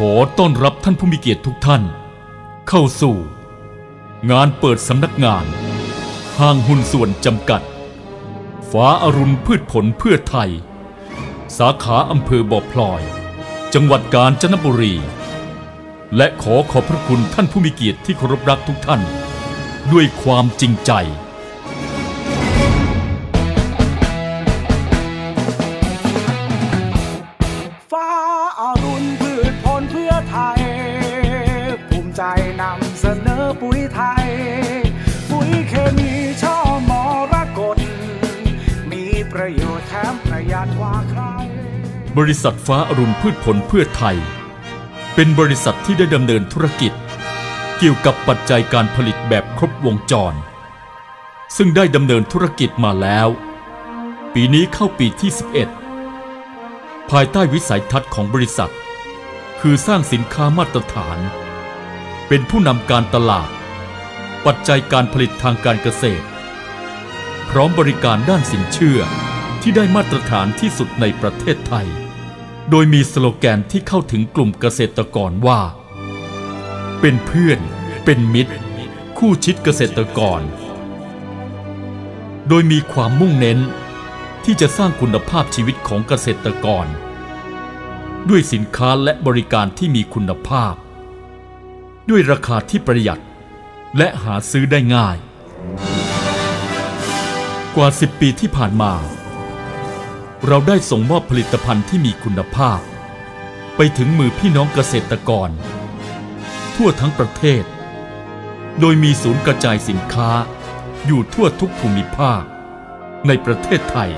ขอต้อนรับท่านผู้มีเกียรติทุกท่าน เข้าสู่ งานเปิดสำนักงาน ห้างหุ้นส่วนจำกัด ฟ้าอรุณพืชผลเพื่อไทย สาขาอำเภอบ่อพลอย จังหวัดกาญจนบุรี และขอขอบพระคุณท่านผู้มีเกียรติที่เคารพรักทุกท่าน ด้วยความจริงใจ ปุ๋ยไทย ปุ๋ยเคมีช่อมรกตมีประโยชน์แถมประหยัดกว่าใคร บริษัทฟ้าอรุณพืชผลเพื่อไทย เป็นบริษัทที่ได้ดำเนินธุรกิจ เกี่ยวกับปัจจัยการผลิตแบบครบวงจร ซึ่งได้ดำเนินธุรกิจมาแล้ว ปีนี้เข้าปีที่ 11 ภายใต้วิสัยทัศน์ของบริษัท คือสร้างสินค้ามาตรฐาน เป็นผู้นำการตลาด ปัจจัยการผลิตทางการเกษตร พร้อมบริการด้านสินเชื่อที่ได้มาตรฐานที่สุดในประเทศไทย โดยมีสโลแกนที่เข้าถึงกลุ่มเกษตรกรว่า เป็นเพื่อน เป็นมิตร คู่ชิดเกษตรกร โดยมีความมุ่งเน้นที่จะสร้างคุณภาพชีวิตของเกษตรกร ด้วยสินค้าและบริการที่มีคุณภาพ ด้วยราคาที่ประหยัด และหาซื้อได้ง่าย กว่า 10 ปีที่ผ่านมา เราได้ส่งมอบผลิตภัณฑ์ที่มีคุณภาพ ไปถึงมือพี่น้องเกษตรกร ทั่วทั้งประเทศ โดยมีศูนย์กระจายสินค้าอยู่ทั่วทุกภูมิภาค ในประเทศไทย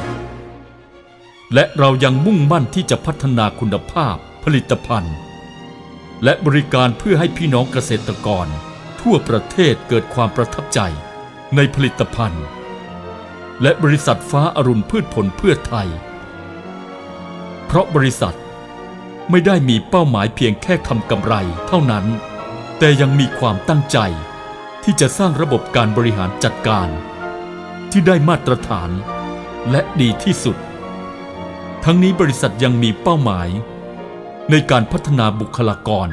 และเรายังมุ่งมั่นที่จะพัฒนาคุณภาพผลิตภัณฑ์ และบริการเพื่อให้พี่น้องเกษตรกร ทั่วประเทศเกิดความประทับใจในผลิตภัณฑ์ และบริษัทฟ้าอรุณพืชผลเพื่อไทย เพราะบริษัทไม่ได้มีเป้าหมายเพียงแค่ทำกำไรเท่านั้น แต่ยังมีความตั้งใจ ที่จะสร้างระบบการบริหารจัดการ ที่ได้มาตรฐานและดีที่สุด ทั้งนี้บริษัทยังมีเป้าหมาย ในการพัฒนาบุคลากร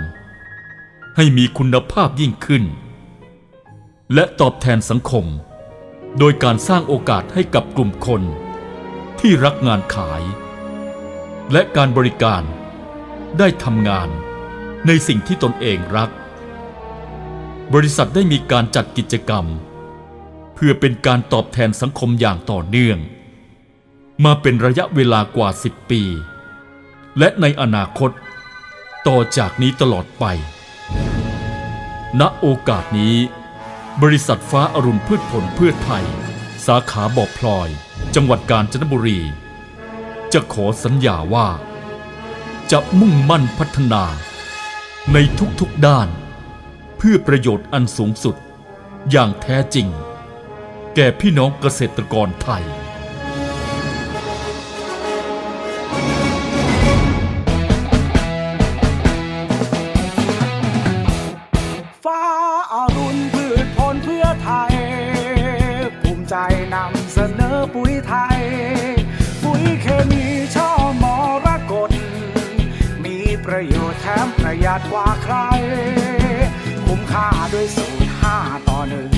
ให้มีคุณภาพยิ่งขึ้น และตอบแทนสังคม โดยการสร้างโอกาสให้กับกลุ่มคน ที่รักงานขาย และการบริการได้ทำงานในสิ่งที่ตนเองรัก บริษัทได้มีการจัดกิจกรรม เพื่อเป็นการตอบแทนสังคมอย่างต่อเนื่อง มาเป็นระยะเวลากว่า 10 ปี และในอนาคต ต่อจากนี้ตลอดไป ณโอกาสนี้ บริษัทฟ้าอรุณพืชผลเพื่อไทย สาขาบ่อพลอย จังหวัดกาญจนบุรี จะขอสัญญาว่า จะมุ่งมั่นพัฒนา ในทุกๆด้าน เพื่อประโยชน์อันสูงสุด อย่างแท้จริง แก่พี่น้องเกษตรกรไทย นำเสนอปุ๋ยไทย ปุ๋ยเคมีช่อมรกตมีประโยชน์แถมประหยัดกว่าใคร คุ้มค่าด้วยสูตร 5 ต่อหนึ่ง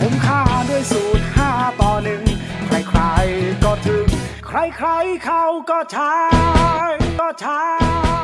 คุ้มค่าด้วยสูตร 5 ต่อหนึ่งใครๆก็ถึง ใครๆเขาก็ใช้ก็ใช้ก็ใช้